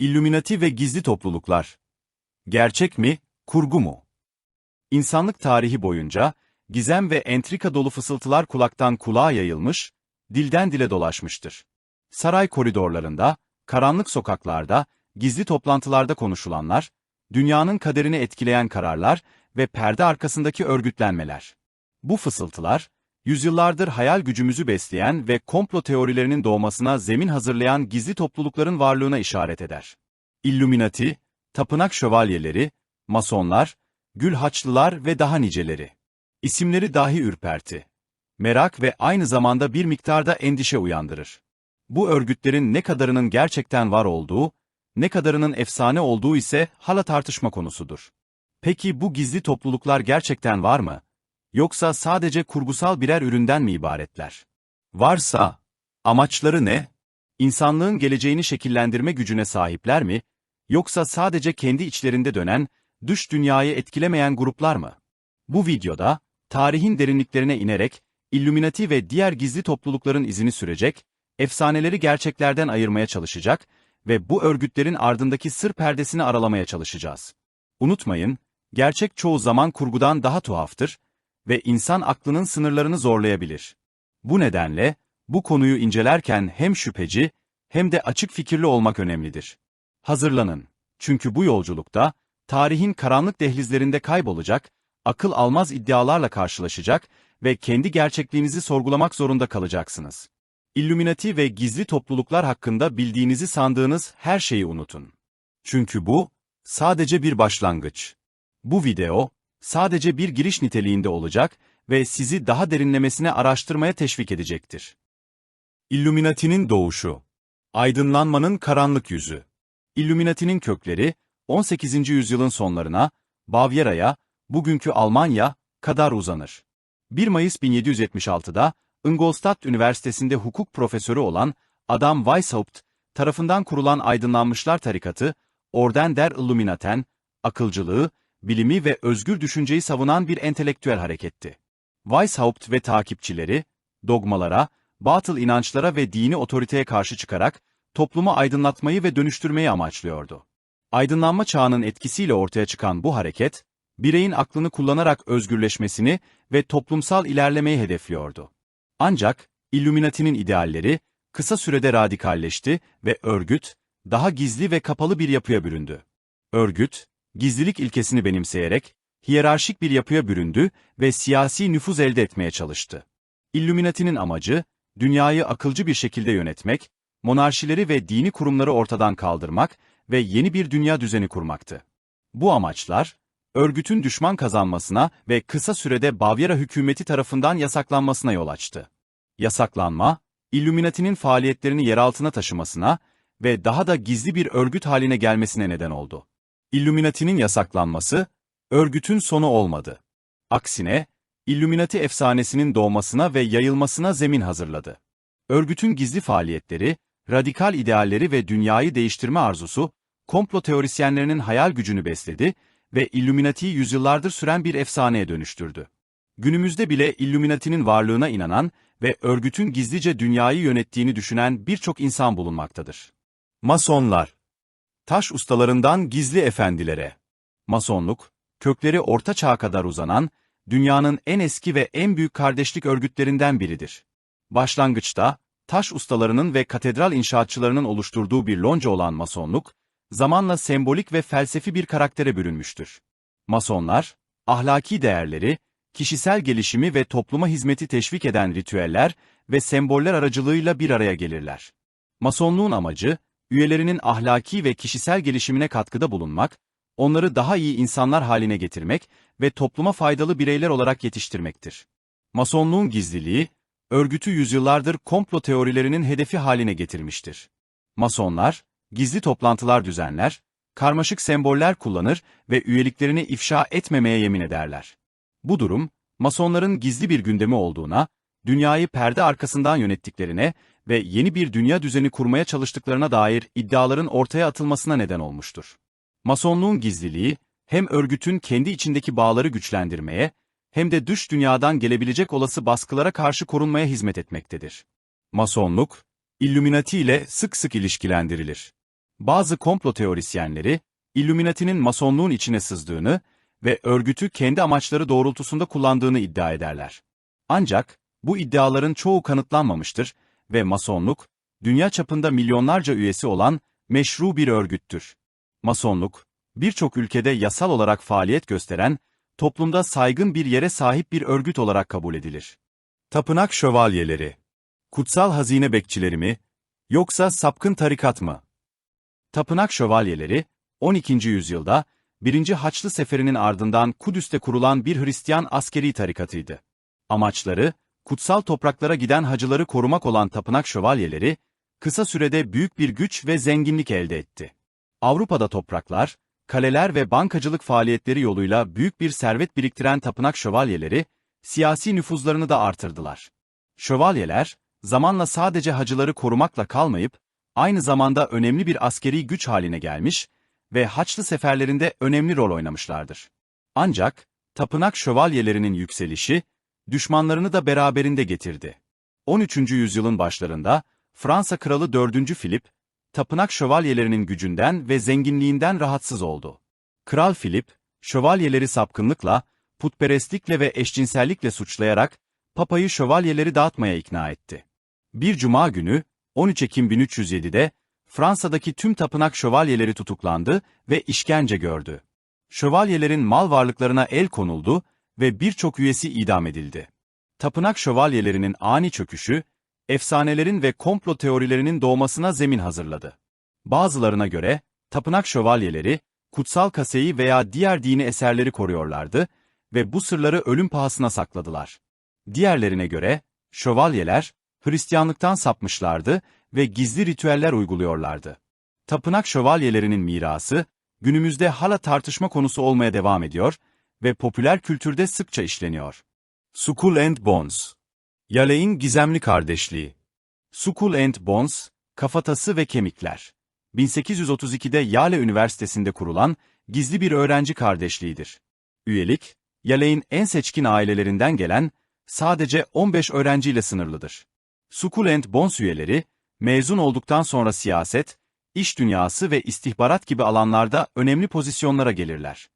Illuminati ve gizli topluluklar. Gerçek mi, kurgu mu? İnsanlık tarihi boyunca, gizem ve entrika dolu fısıltılar kulaktan kulağa yayılmış, dilden dile dolaşmıştır. Saray koridorlarında, karanlık sokaklarda, gizli toplantılarda konuşulanlar, dünyanın kaderini etkileyen kararlar ve perde arkasındaki örgütlenmeler. Bu fısıltılar, yüzyıllardır hayal gücümüzü besleyen ve komplo teorilerinin doğmasına zemin hazırlayan gizli toplulukların varlığına işaret eder. Illuminati, tapınak şövalyeleri, masonlar, gül haçlılar ve daha niceleri. İsimleri dahi ürperti. Merak ve aynı zamanda bir miktarda endişe uyandırır. Bu örgütlerin ne kadarının gerçekten var olduğu, ne kadarının efsane olduğu ise hala tartışma konusudur. Peki bu gizli topluluklar gerçekten var mı? Yoksa sadece kurgusal birer üründen mi ibaretler? Varsa, amaçları ne? İnsanlığın geleceğini şekillendirme gücüne sahipler mi? Yoksa sadece kendi içlerinde dönen, dış dünyayı etkilemeyen gruplar mı? Bu videoda, tarihin derinliklerine inerek, Illuminati ve diğer gizli toplulukların izini sürecek, efsaneleri gerçeklerden ayırmaya çalışacak ve bu örgütlerin ardındaki sır perdesini aralamaya çalışacağız. Unutmayın, gerçek çoğu zaman kurgudan daha tuhaftır ve insan aklının sınırlarını zorlayabilir. Bu nedenle, bu konuyu incelerken hem şüpheci, hem de açık fikirli olmak önemlidir. Hazırlanın. Çünkü bu yolculukta, tarihin karanlık dehlizlerinde kaybolacak, akıl almaz iddialarla karşılaşacak ve kendi gerçekliğinizi sorgulamak zorunda kalacaksınız. Illuminati ve gizli topluluklar hakkında bildiğinizi sandığınız her şeyi unutun. Çünkü bu, sadece bir başlangıç. Bu video, sadece bir giriş niteliğinde olacak ve sizi daha derinlemesine araştırmaya teşvik edecektir. Illuminati'nin doğuşu Aydınlanmanın karanlık yüzü Illuminati'nin kökleri, 18. yüzyılın sonlarına, Bavyera'ya, bugünkü Almanya, kadar uzanır. 1 Mayıs 1776'da, Ingolstadt Üniversitesi'nde hukuk profesörü olan Adam Weishaupt tarafından kurulan Aydınlanmışlar Tarikatı, Orden der Illuminaten, akılcılığı, bilimi ve özgür düşünceyi savunan bir entelektüel hareketti. Weishaupt ve takipçileri, dogmalara, batıl inançlara ve dini otoriteye karşı çıkarak, toplumu aydınlatmayı ve dönüştürmeyi amaçlıyordu. Aydınlanma çağının etkisiyle ortaya çıkan bu hareket, bireyin aklını kullanarak özgürleşmesini ve toplumsal ilerlemeyi hedefliyordu. Ancak, Illuminati'nin idealleri, kısa sürede radikalleşti ve örgüt, daha gizli ve kapalı bir yapıya büründü. Örgüt, gizlilik ilkesini benimseyerek, hiyerarşik bir yapıya büründü ve siyasi nüfuz elde etmeye çalıştı. Illuminati'nin amacı, dünyayı akılcı bir şekilde yönetmek, monarşileri ve dini kurumları ortadan kaldırmak ve yeni bir dünya düzeni kurmaktı. Bu amaçlar, örgütün düşman kazanmasına ve kısa sürede Bavyera hükümeti tarafından yasaklanmasına yol açtı. Yasaklanma, Illuminati'nin faaliyetlerini yeraltına taşımasına ve daha da gizli bir örgüt haline gelmesine neden oldu. Illuminati'nin yasaklanması, örgütün sonu olmadı. Aksine, Illuminati efsanesinin doğmasına ve yayılmasına zemin hazırladı. Örgütün gizli faaliyetleri, radikal idealleri ve dünyayı değiştirme arzusu, komplo teorisyenlerinin hayal gücünü besledi ve Illuminati'yi yüzyıllardır süren bir efsaneye dönüştürdü. Günümüzde bile Illuminati'nin varlığına inanan ve örgütün gizlice dünyayı yönettiğini düşünen birçok insan bulunmaktadır. Masonlar Taş ustalarından gizli efendilere. Masonluk, kökleri Orta Çağ'a kadar uzanan, dünyanın en eski ve en büyük kardeşlik örgütlerinden biridir. Başlangıçta, taş ustalarının ve katedral inşaatçılarının oluşturduğu bir lonca olan Masonluk, zamanla sembolik ve felsefi bir karaktere bürünmüştür. Masonlar, ahlaki değerleri, kişisel gelişimi ve topluma hizmeti teşvik eden ritüeller ve semboller aracılığıyla bir araya gelirler. Masonluğun amacı, üyelerinin ahlaki ve kişisel gelişimine katkıda bulunmak, onları daha iyi insanlar haline getirmek ve topluma faydalı bireyler olarak yetiştirmektir. Masonluğun gizliliği, örgütü yüzyıllardır komplo teorilerinin hedefi haline getirmiştir. Masonlar, gizli toplantılar düzenler, karmaşık semboller kullanır ve üyeliklerini ifşa etmemeye yemin ederler. Bu durum, Masonların gizli bir gündemi olduğuna, dünyayı perde arkasından yönettiklerine ve yeni bir dünya düzeni kurmaya çalıştıklarına dair iddiaların ortaya atılmasına neden olmuştur. Masonluğun gizliliği, hem örgütün kendi içindeki bağları güçlendirmeye, hem de dış dünyadan gelebilecek olası baskılara karşı korunmaya hizmet etmektedir. Masonluk, Illuminati ile sık sık ilişkilendirilir. Bazı komplo teorisyenleri, Illuminati'nin masonluğun içine sızdığını ve örgütü kendi amaçları doğrultusunda kullandığını iddia ederler. Ancak, bu iddiaların çoğu kanıtlanmamıştır ve masonluk, dünya çapında milyonlarca üyesi olan meşru bir örgüttür. Masonluk, birçok ülkede yasal olarak faaliyet gösteren, toplumda saygın bir yere sahip bir örgüt olarak kabul edilir. Tapınak şövalyeleri Kutsal hazine bekçileri mi, yoksa sapkın tarikat mı? Tapınak şövalyeleri, 12. yüzyılda, 1. Haçlı Seferi'nin ardından Kudüs'te kurulan bir Hristiyan askeri tarikatıydı. Amaçları, kutsal topraklara giden hacıları korumak olan tapınak şövalyeleri, kısa sürede büyük bir güç ve zenginlik elde etti. Avrupa'da topraklar, kaleler ve bankacılık faaliyetleri yoluyla büyük bir servet biriktiren tapınak şövalyeleri, siyasi nüfuzlarını da artırdılar. Şövalyeler, zamanla sadece hacıları korumakla kalmayıp, aynı zamanda önemli bir askeri güç haline gelmiş ve Haçlı seferlerinde önemli rol oynamışlardır. Ancak, tapınak şövalyelerinin yükselişi, düşmanlarını da beraberinde getirdi. 13. yüzyılın başlarında, Fransa Kralı 4. Filip, tapınak şövalyelerinin gücünden ve zenginliğinden rahatsız oldu. Kral Filip, şövalyeleri sapkınlıkla, putperestlikle ve eşcinsellikle suçlayarak, papayı şövalyeleri dağıtmaya ikna etti. Bir cuma günü, 13 Ekim 1307'de, Fransa'daki tüm tapınak şövalyeleri tutuklandı ve işkence gördü. Şövalyelerin mal varlıklarına el konuldu ve birçok üyesi idam edildi. Tapınak şövalyelerinin ani çöküşü, efsanelerin ve komplo teorilerinin doğmasına zemin hazırladı. Bazılarına göre, tapınak şövalyeleri, kutsal kaseyi veya diğer dini eserleri koruyorlardı ve bu sırları ölüm pahasına sakladılar. Diğerlerine göre, şövalyeler, Hristiyanlıktan sapmışlardı ve gizli ritüeller uyguluyorlardı. Tapınak şövalyelerinin mirası, günümüzde hala tartışma konusu olmaya devam ediyor ve popüler kültürde sıkça işleniyor. Skull and Bones Yaley'in Gizemli Kardeşliği Skull and Bones, Kafatası ve Kemikler 1832'de Yale Üniversitesi'nde kurulan gizli bir öğrenci kardeşliğidir. Üyelik, Yale'in en seçkin ailelerinden gelen sadece 15 öğrenciyle sınırlıdır. Skull and Bones üyeleri, mezun olduktan sonra siyaset, iş dünyası ve istihbarat gibi alanlarda önemli pozisyonlara gelirler.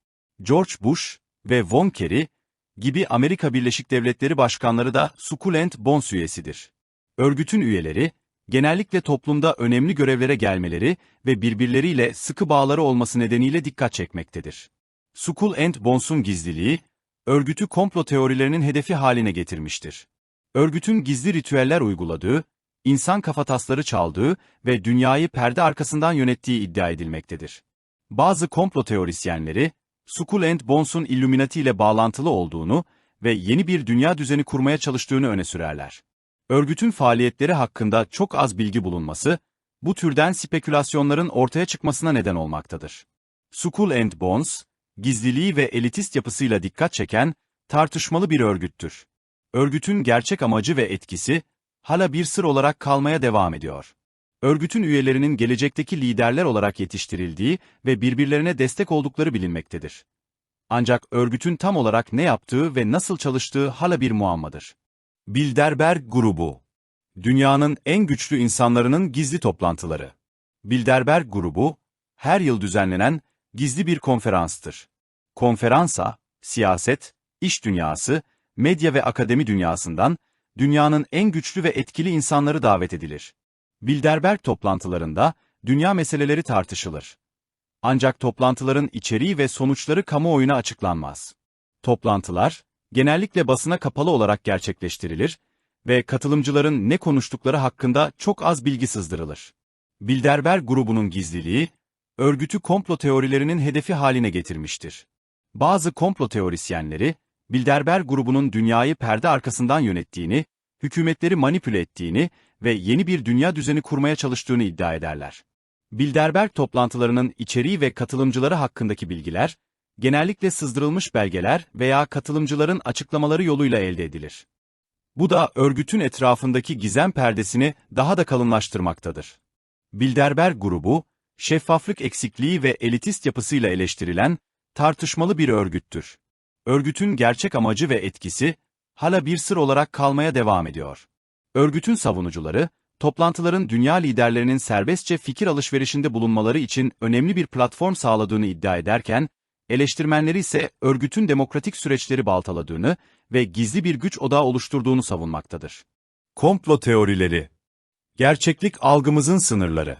George Bush ve Von Kerry gibi Amerika Birleşik Devletleri başkanları da Sukulent Bones üyesidir. Örgütün üyeleri, genellikle toplumda önemli görevlere gelmeleri ve birbirleriyle sıkı bağları olması nedeniyle dikkat çekmektedir. Skull and Bones'un gizliliği, örgütü komplo teorilerinin hedefi haline getirmiştir. Örgütün gizli ritüeller uyguladığı, insan kafatasları çaldığı ve dünyayı perde arkasından yönettiği iddia edilmektedir. Bazı komplo teorisyenleri, Skull and Bones'un Illuminati ile bağlantılı olduğunu ve yeni bir dünya düzeni kurmaya çalıştığını öne sürerler. Örgütün faaliyetleri hakkında çok az bilgi bulunması, bu türden spekülasyonların ortaya çıkmasına neden olmaktadır. Skull and Bones, gizliliği ve elitist yapısıyla dikkat çeken, tartışmalı bir örgüttür. Örgütün gerçek amacı ve etkisi, hala bir sır olarak kalmaya devam ediyor. Örgütün üyelerinin gelecekteki liderler olarak yetiştirildiği ve birbirlerine destek oldukları bilinmektedir. Ancak örgütün tam olarak ne yaptığı ve nasıl çalıştığı hala bir muammadır. Bilderberg Grubu Dünyanın en güçlü insanlarının gizli toplantıları. Bilderberg Grubu, her yıl düzenlenen gizli bir konferanstır. Konferansa, siyaset, iş dünyası, medya ve akademi dünyasından, dünyanın en güçlü ve etkili insanları davet edilir. Bilderberg toplantılarında, dünya meseleleri tartışılır. Ancak toplantıların içeriği ve sonuçları kamuoyuna açıklanmaz. Toplantılar, genellikle basına kapalı olarak gerçekleştirilir ve katılımcıların ne konuştukları hakkında çok az bilgi sızdırılır. Bilderberg grubunun gizliliği, örgütü komplo teorilerinin hedefi haline getirmiştir. Bazı komplo teorisyenleri, Bilderberg grubunun dünyayı perde arkasından yönettiğini, hükümetleri manipüle ettiğini ve yeni bir dünya düzeni kurmaya çalıştığını iddia ederler. Bilderberg toplantılarının içeriği ve katılımcıları hakkındaki bilgiler, genellikle sızdırılmış belgeler veya katılımcıların açıklamaları yoluyla elde edilir. Bu da örgütün etrafındaki gizem perdesini daha da kalınlaştırmaktadır. Bilderberg grubu, şeffaflık eksikliği ve elitist yapısıyla eleştirilen, tartışmalı bir örgüttür. Örgütün gerçek amacı ve etkisi, hala bir sır olarak kalmaya devam ediyor. Örgütün savunucuları, toplantıların dünya liderlerinin serbestçe fikir alışverişinde bulunmaları için önemli bir platform sağladığını iddia ederken, eleştirmenleri ise örgütün demokratik süreçleri baltaladığını ve gizli bir güç odağı oluşturduğunu savunmaktadır. Komplo teorileri Gerçeklik algımızın sınırları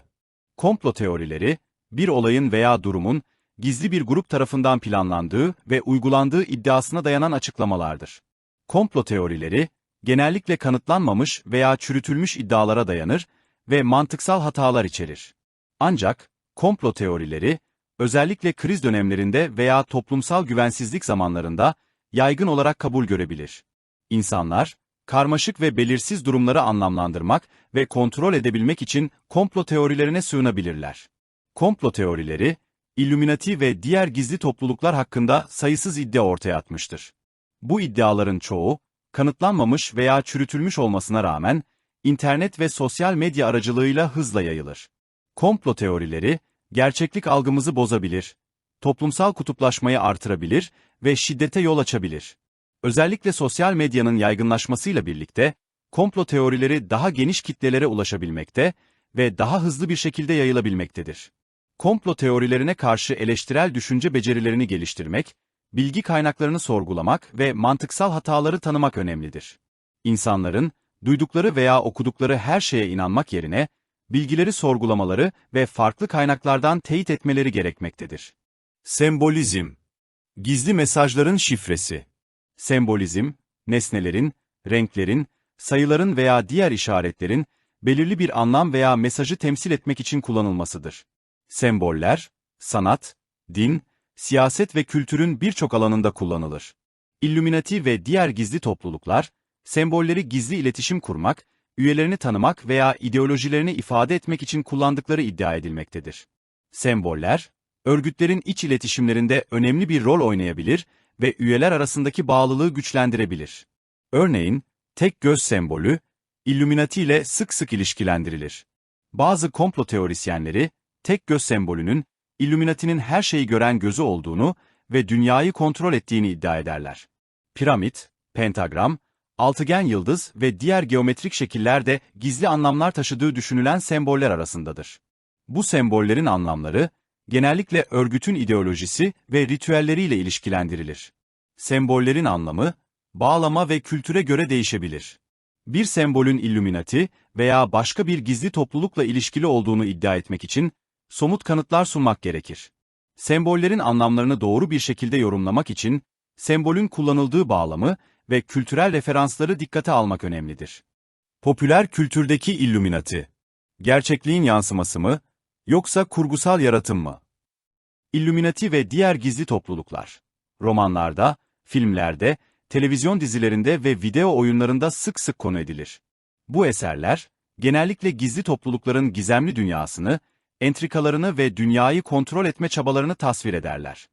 Komplo teorileri, bir olayın veya durumun gizli bir grup tarafından planlandığı ve uygulandığı iddiasına dayanan açıklamalardır. Komplo teorileri, genellikle kanıtlanmamış veya çürütülmüş iddialara dayanır ve mantıksal hatalar içerir. Ancak, komplo teorileri, özellikle kriz dönemlerinde veya toplumsal güvensizlik zamanlarında yaygın olarak kabul görebilir. İnsanlar, karmaşık ve belirsiz durumları anlamlandırmak ve kontrol edebilmek için komplo teorilerine sığınabilirler. Komplo teorileri, Illuminati ve diğer gizli topluluklar hakkında sayısız iddia ortaya atmıştır. Bu iddiaların çoğu, kanıtlanmamış veya çürütülmüş olmasına rağmen, internet ve sosyal medya aracılığıyla hızla yayılır. Komplo teorileri, gerçeklik algımızı bozabilir, toplumsal kutuplaşmayı artırabilir ve şiddete yol açabilir. Özellikle sosyal medyanın yaygınlaşmasıyla birlikte, komplo teorileri daha geniş kitlelere ulaşabilmekte ve daha hızlı bir şekilde yayılabilmektedir. Komplo teorilerine karşı eleştirel düşünce becerilerini geliştirmek, bilgi kaynaklarını sorgulamak ve mantıksal hataları tanımak önemlidir. İnsanların, duydukları veya okudukları her şeye inanmak yerine, bilgileri sorgulamaları ve farklı kaynaklardan teyit etmeleri gerekmektedir. Sembolizm Gizli mesajların şifresi Sembolizm, nesnelerin, renklerin, sayıların veya diğer işaretlerin, belirli bir anlam veya mesajı temsil etmek için kullanılmasıdır. Semboller, sanat, din, siyaset ve kültürün birçok alanında kullanılır. Illuminati ve diğer gizli topluluklar, sembolleri gizli iletişim kurmak, üyelerini tanımak veya ideolojilerini ifade etmek için kullandıkları iddia edilmektedir. Semboller, örgütlerin iç iletişimlerinde önemli bir rol oynayabilir ve üyeler arasındaki bağlılığı güçlendirebilir. Örneğin, tek göz sembolü, Illuminati ile sık sık ilişkilendirilir. Bazı komplo teorisyenleri, tek göz sembolünün, Illuminati'nin her şeyi gören gözü olduğunu ve dünyayı kontrol ettiğini iddia ederler. Piramit, pentagram, altıgen yıldız ve diğer geometrik şekiller de gizli anlamlar taşıdığı düşünülen semboller arasındadır. Bu sembollerin anlamları, genellikle örgütün ideolojisi ve ritüelleriyle ilişkilendirilir. Sembollerin anlamı, bağlama ve kültüre göre değişebilir. Bir sembolün Illuminati veya başka bir gizli toplulukla ilişkili olduğunu iddia etmek için, somut kanıtlar sunmak gerekir. Sembollerin anlamlarını doğru bir şekilde yorumlamak için, sembolün kullanıldığı bağlamı ve kültürel referansları dikkate almak önemlidir. Popüler kültürdeki Illuminati, gerçekliğin yansıması mı, yoksa kurgusal yaratım mı? Illuminati ve diğer gizli topluluklar, romanlarda, filmlerde, televizyon dizilerinde ve video oyunlarında sık sık konu edilir. Bu eserler, genellikle gizli toplulukların gizemli dünyasını, entrikalarını ve dünyayı kontrol etme çabalarını tasvir ederler.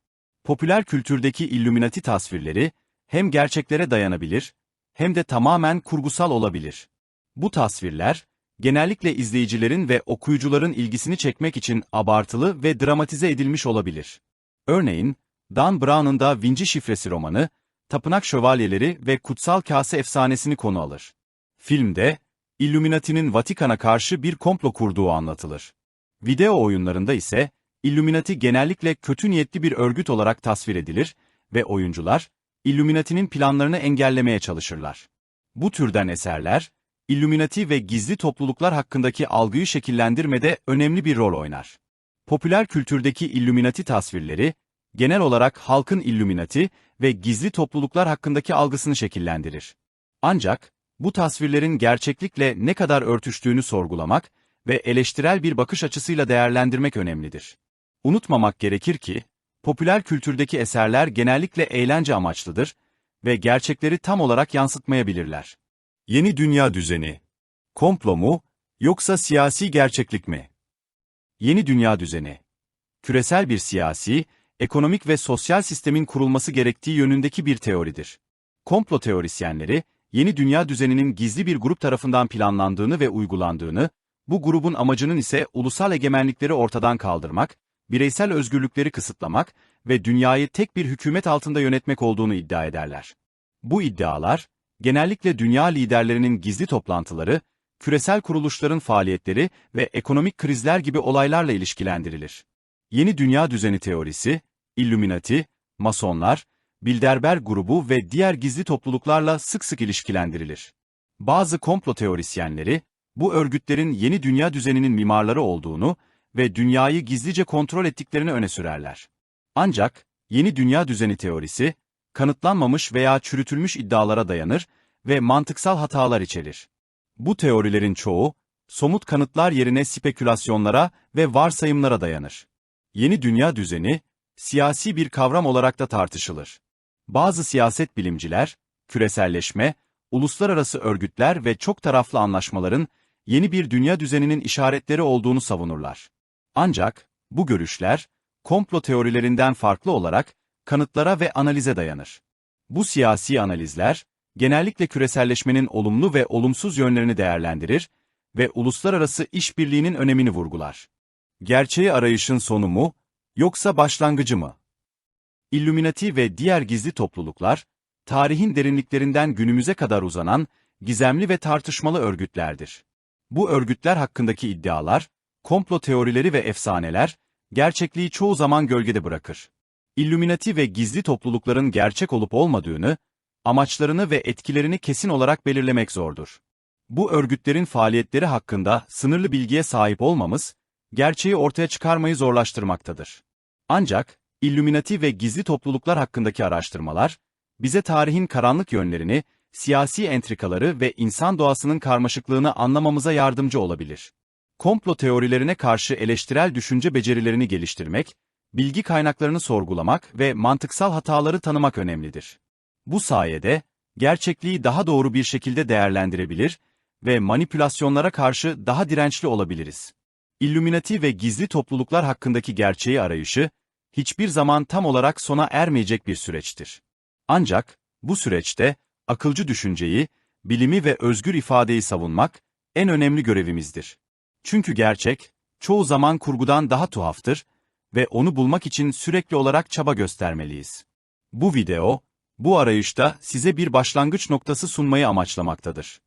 Popüler kültürdeki Illuminati tasvirleri, hem gerçeklere dayanabilir, hem de tamamen kurgusal olabilir. Bu tasvirler, genellikle izleyicilerin ve okuyucuların ilgisini çekmek için abartılı ve dramatize edilmiş olabilir. Örneğin, Dan Brown'un Da Vinci Şifresi romanı, tapınak şövalyeleri ve kutsal kase efsanesini konu alır. Filmde, Illuminati'nin Vatikan'a karşı bir komplo kurduğu anlatılır. Video oyunlarında ise, Illuminati genellikle kötü niyetli bir örgüt olarak tasvir edilir ve oyuncular, Illuminati'nin planlarını engellemeye çalışırlar. Bu türden eserler, Illuminati ve gizli topluluklar hakkındaki algıyı şekillendirmede önemli bir rol oynar. Popüler kültürdeki Illuminati tasvirleri, genel olarak halkın Illuminati ve gizli topluluklar hakkındaki algısını şekillendirir. Ancak, bu tasvirlerin gerçeklikle ne kadar örtüştüğünü sorgulamak ve eleştirel bir bakış açısıyla değerlendirmek önemlidir. Unutmamak gerekir ki, popüler kültürdeki eserler genellikle eğlence amaçlıdır ve gerçekleri tam olarak yansıtmayabilirler. Yeni dünya düzeni. Komplo mu, yoksa siyasi gerçeklik mi? Yeni dünya düzeni. Küresel bir siyasi, ekonomik ve sosyal sistemin kurulması gerektiği yönündeki bir teoridir. Komplo teorisyenleri, yeni dünya düzeninin gizli bir grup tarafından planlandığını ve uygulandığını, bu grubun amacının ise ulusal egemenlikleri ortadan kaldırmak, bireysel özgürlükleri kısıtlamak ve dünyayı tek bir hükümet altında yönetmek olduğunu iddia ederler. Bu iddialar, genellikle dünya liderlerinin gizli toplantıları, küresel kuruluşların faaliyetleri ve ekonomik krizler gibi olaylarla ilişkilendirilir. Yeni Dünya Düzeni teorisi, Illuminati, Masonlar, Bilderberg grubu ve diğer gizli topluluklarla sık sık ilişkilendirilir. Bazı komplo teorisyenleri, bu örgütlerin yeni dünya düzeninin mimarları olduğunu ve dünyayı gizlice kontrol ettiklerini öne sürerler. Ancak, yeni dünya düzeni teorisi, kanıtlanmamış veya çürütülmüş iddialara dayanır ve mantıksal hatalar içerir. Bu teorilerin çoğu, somut kanıtlar yerine spekülasyonlara ve varsayımlara dayanır. Yeni dünya düzeni, siyasi bir kavram olarak da tartışılır. Bazı siyaset bilimciler, küreselleşme, uluslararası örgütler ve çok taraflı anlaşmaların yeni bir dünya düzeninin işaretleri olduğunu savunurlar. Ancak, bu görüşler, komplo teorilerinden farklı olarak, kanıtlara ve analize dayanır. Bu siyasi analizler, genellikle küreselleşmenin olumlu ve olumsuz yönlerini değerlendirir ve uluslararası işbirliğinin önemini vurgular. Gerçeği arayışın sonu mu, yoksa başlangıcı mı? Illuminati ve diğer gizli topluluklar, tarihin derinliklerinden günümüze kadar uzanan, gizemli ve tartışmalı örgütlerdir. Bu örgütler hakkındaki iddialar, komplo teorileri ve efsaneler, gerçekliği çoğu zaman gölgede bırakır. Illuminati ve gizli toplulukların gerçek olup olmadığını, amaçlarını ve etkilerini kesin olarak belirlemek zordur. Bu örgütlerin faaliyetleri hakkında sınırlı bilgiye sahip olmamız, gerçeği ortaya çıkarmayı zorlaştırmaktadır. Ancak, Illuminati ve gizli topluluklar hakkındaki araştırmalar, bize tarihin karanlık yönlerini, siyasi entrikaları ve insan doğasının karmaşıklığını anlamamıza yardımcı olabilir. Komplo teorilerine karşı eleştirel düşünce becerilerini geliştirmek, bilgi kaynaklarını sorgulamak ve mantıksal hataları tanımak önemlidir. Bu sayede, gerçekliği daha doğru bir şekilde değerlendirebilir ve manipülasyonlara karşı daha dirençli olabiliriz. Illuminati ve gizli topluluklar hakkındaki gerçeği arayışı, hiçbir zaman tam olarak sona ermeyecek bir süreçtir. Ancak, bu süreçte, akılcı düşünceyi, bilimi ve özgür ifadeyi savunmak, en önemli görevimizdir. Çünkü gerçek, çoğu zaman kurgudan daha tuhaftır ve onu bulmak için sürekli olarak çaba göstermeliyiz. Bu video, bu arayışta size bir başlangıç noktası sunmayı amaçlamaktadır.